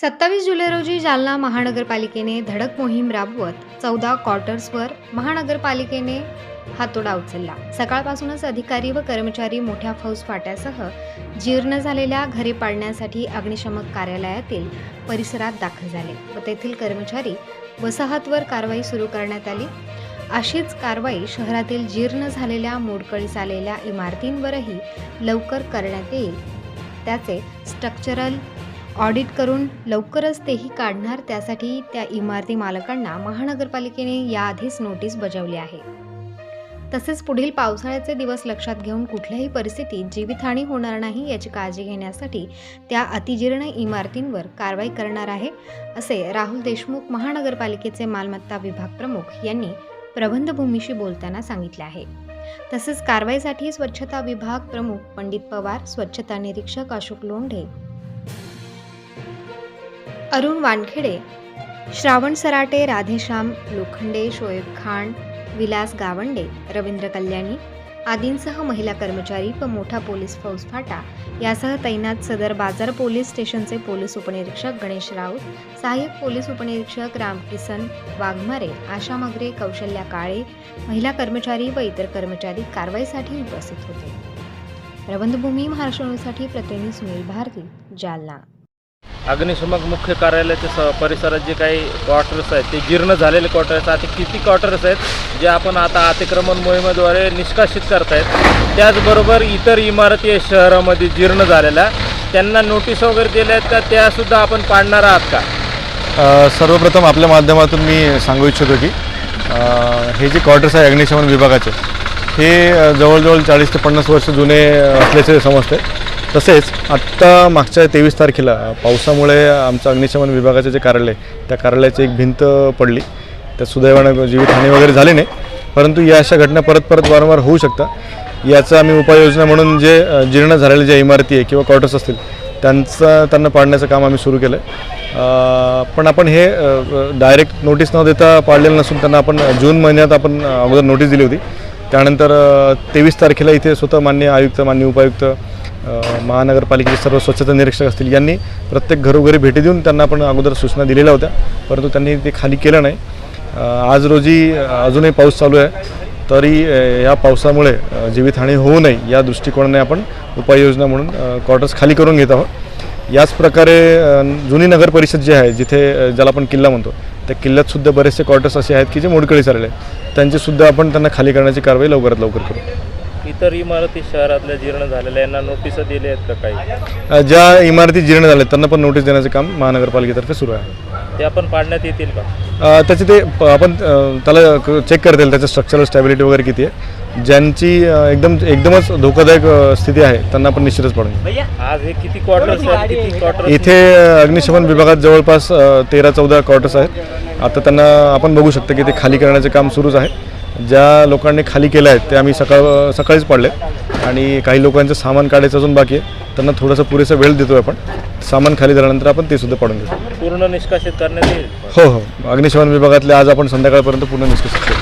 सत्तावीस जुलै रोजी जालना महानगरपालिकेने धडक मोहीम राबवत चौदा क्वार्टर्सवर महानगरपालिकेने हातोडा उचलला. सकाळपासूनच अधिकारी व कर्मचारी मोठ्या फौजफाट्यासह जीर्ण झालेल्या घरे पाडण्यासाठी अग्निशमक कार्यालयातील परिसरात दाखल झाले व तेथील कर्मचारी वसाहतवर कारवाई सुरू करण्यात आली. अशीच कारवाई शहरातील जीर्ण झालेल्या मोडकळीस आलेल्या इमारतींवरही लवकर करण्यात येईल. त्याचे स्ट्रक्चरल ऑडिट करून लवकरच तेही काढणार त्यासाठी त्या इमारती मालकांना महानगरपालिकेने याआधीच नोटीस बजावली आहे. तसेच पुढील पावसाळ्याचे दिवस लक्षात घेऊन कुठल्याही परिस्थितीत जीवितहानी होणार नाही याची काळजी घेण्यासाठी त्या अतिजीर्ण इमारतींवर कारवाई करणार आहे असे राहुल देशमुख महानगरपालिकेचे मालमत्ता विभाग प्रमुख यांनी प्रबंधभूमीशी बोलताना सांगितले आहे. तसेच कारवाईसाठी स्वच्छता विभाग प्रमुख पंडित पवार स्वच्छता निरीक्षक अशोक लोंढे अरुण वानखेडे श्रावण सराटे राधेश्याम लोखंडे शोएब खान विलास गावंडे रवींद्र कल्याणी आदींसह महिला कर्मचारी व मोठा पोलीस फौजफाटा यासह तैनात सदर बाजार पोलीस स्टेशनचे पोलीस उपनिरीक्षक गणेश राऊत सहाय्यक पोलीस उपनिरीक्षक रामकिसन वाघमारे आशा मगरे कौशल्या काळे महिला कर्मचारी व इतर कर्मचारी कारवाईसाठी उपस्थित होते. प्रबंधभूमी महाराष्ट्र प्रतिनिधी सुनील भारती जालना. अग्निशमक मुख्य कार्यालयाच्या स परिसरात जे काही क्वार्टर्स आहेत ते जीर्ण झालेले क्वार्टर्स आता किती क्वार्टर्स आहेत जे आपण आता अतिक्रमण मोहिमेद्वारे निष्कासित करतायत. त्याचबरोबर इतर इमारती शहरामध्ये जीर्ण झालेल्या त्यांना नोटीस वगैरे दिल्या आहेत का? त्यासुद्धा आपण पाडणार आहात का? सर्वप्रथम आपल्या माध्यमातून मी सांगू इच्छितो की हे जे क्वार्टर्स आहे अग्निशमन विभागाचे हे जवळजवळ चाळीस ते पन्नास वर्ष जुने असल्याचे समजते तसेच आत्ता मागच्या तेवीस तारखेला पावसामुळे आमचं अग्निशमन विभागाचे जे कार्यालय त्या कार्यालयाची एक भिंत पडली. त्यात सुदैवानं जीवितहानी वगैरे झाली नाही. परंतु या अशा घटना परत परत वारंवार होऊ शकतात. याचा आम्ही उपाययोजना म्हणून जे जीर्ण झालेल्या ज्या इमारती आहे किंवा क्वार्टर्स असतील त्यांचं त्यांना पाडण्याचं काम आम्ही सुरू केलं आहे पण आपण हे डायरेक्ट नोटीस न देता पाडलेलं नसून त्यांना आपण जून महिन्यात आपण अगोदर नोटीस दिली होती. त्यानंतर तेवीस तारखेला इथे स्वतः मान्य आयुक्त मान्य उपायुक्त महानगरपालिकेचे सर्व स्वच्छता निरीक्षक असतील यांनी प्रत्येक घरोघरी भेटी देऊन त्यांना आपण अगोदर सूचना दिलेल्या होत्या. परंतु त्यांनी ते खाली केलं नाही. आज रोजी अजूनही पाऊस चालू आहे. तरी या पावसामुळे जीवितहानी होऊ नये या दृष्टिकोनाने आपण उपाययोजना म्हणून क्वार्टर्स खाली करून घेत आहोत. याच प्रकारे जुनी नगर परिषद जी आहे जिथे ज्याला आपण किल्ला म्हणतो त्या किल्ल्यातसुद्धा बरेचसे क्वार्टर्स असे आहेत की जे मोडकळी चालले आहेत. त्यांचेसुद्धा आपण त्यांना खाली करण्याची कारवाई लवकरात लवकर करू. इतर इमारती शहरातल्या जीर्ण झालेल्या यांना नोटीस दिल्या आहेत का काही? अ, ज्या इमारती जीर्ण झाल्या आहेत, त्यांना पण नोटीस देण्याचं काम महानगरपालिकेतर्फे सुरू आहे. ते आपण पाडण्यात येतील का? अ, त्याचे ते प- आपण अ, त्याला चेक करता येईल त्याचं स्ट्रक्चरल स्टॅबिलिटी वगैरे किती आहे. ज्यांची अ, एकदम एकदमच धोकादायक अ, स्थिती आहे त्यांना आपण निश्चितच पाडून घेऊ. आज हे किती क्वार्टर्स आहेत? किती क्वार्टर्स इथे अ, अग्निशमन विभागात जवळपास तेरा चौदा क्वार्टर्स आहेत. आता त्यांना आपण बघू शकतो की ते खाली करण्याचे काम सुरूच आहे. ज्या लोकांनी खाली केलं आहे ते आम्ही सकाळ सकाळीच पाडले. आणि काही लोकांचं सामान काढायचं अजून बाकी आहे. त्यांना थोडासा पुरेसा वेळ देतो आपण. सामान खाली झाल्यानंतर आपण ते सुद्धा पाडून घेऊ. पूर्ण निष्कासित करण्यात येईल. हो हो. अग्निशमन विभागातले आज आपण संध्याकाळपर्यंत पूर्ण निष्कर्ष करू.